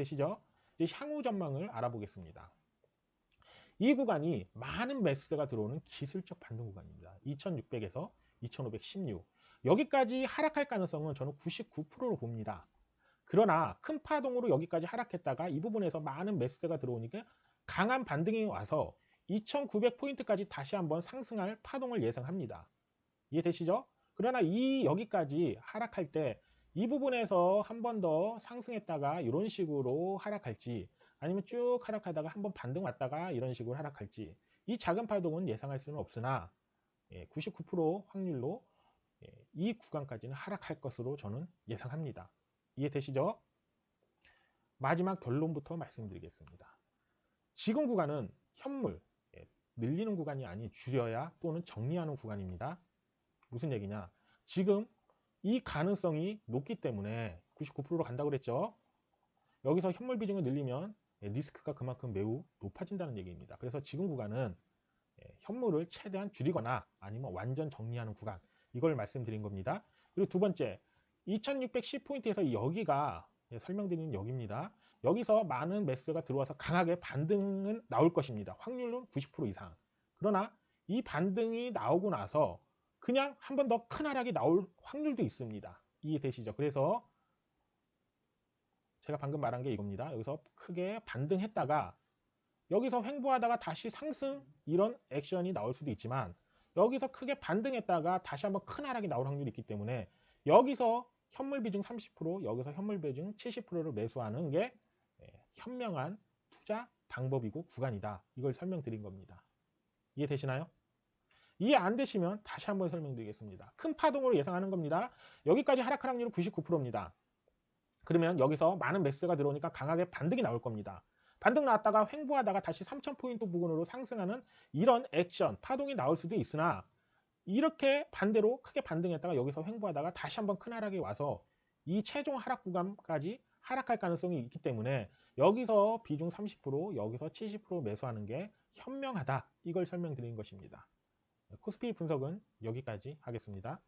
되시죠? 이제 향후 전망을 알아보겠습니다. 이 구간이 많은 매수세가 들어오는 기술적 반등 구간입니다. 2600에서 2516 여기까지 하락할 가능성은 저는 99%로 봅니다. 그러나 큰 파동으로 여기까지 하락했다가 이 부분에서 많은 매수세가 들어오니까 강한 반등이 와서 2900포인트까지 다시 한번 상승할 파동을 예상합니다. 이해되시죠? 그러나 이 여기까지 하락할 때 이 부분에서 한 번 더 상승했다가 이런 식으로 하락할지 아니면 쭉 하락하다가 한 번 반등 왔다가 이런 식으로 하락할지 이 작은 파동은 예상할 수는 없으나 99% 확률로 예, 이 구간까지는 하락할 것으로 저는 예상합니다. 이해되시죠? 마지막 결론부터 말씀드리겠습니다. 지금 구간은 현물, 예, 늘리는 구간이 아닌 줄여야 또는 정리하는 구간입니다. 무슨 얘기냐? 지금 이 가능성이 높기 때문에 99%로 간다고 그랬죠. 여기서 현물 비중을 늘리면 예, 리스크가 그만큼 매우 높아진다는 얘기입니다. 그래서 지금 구간은 예, 현물을 최대한 줄이거나 아니면 완전 정리하는 구간 이걸 말씀드린 겁니다. 그리고 두 번째 2610포인트에서 여기가 예, 설명드리는 여기입니다. 여기서 많은 매수가 들어와서 강하게 반등은 나올 것입니다. 확률은 90% 이상. 그러나 이 반등이 나오고 나서 그냥 한 번 더 큰 하락이 나올 확률도 있습니다. 이해되시죠? 그래서 제가 방금 말한 게 이겁니다. 여기서 크게 반등했다가 여기서 횡보하다가 다시 상승 이런 액션이 나올 수도 있지만 여기서 크게 반등했다가 다시 한번 큰 하락이 나올 확률이 있기 때문에 여기서 현물 비중 30% 여기서 현물 비중 70%를 매수하는 게 예, 현명한 투자 방법이고 구간이다. 이걸 설명드린 겁니다. 이해되시나요? 이해 안 되시면 다시 한번 설명드리겠습니다. 큰 파동으로 예상하는 겁니다. 여기까지 하락할 확률은 99%입니다. 그러면 여기서 많은 매수가 들어오니까 강하게 반등이 나올 겁니다. 반등 나왔다가 횡보하다가 다시 3000포인트 부근으로 상승하는 이런 액션, 파동이 나올 수도 있으나 이렇게 반대로 크게 반등했다가 여기서 횡보하다가 다시 한번 큰 하락이 와서 이 최종 하락 구간까지 하락할 가능성이 있기 때문에 여기서 비중 30% 여기서 70% 매수하는 게 현명하다 이걸 설명드린 것입니다. 코스피 분석은 여기까지 하겠습니다.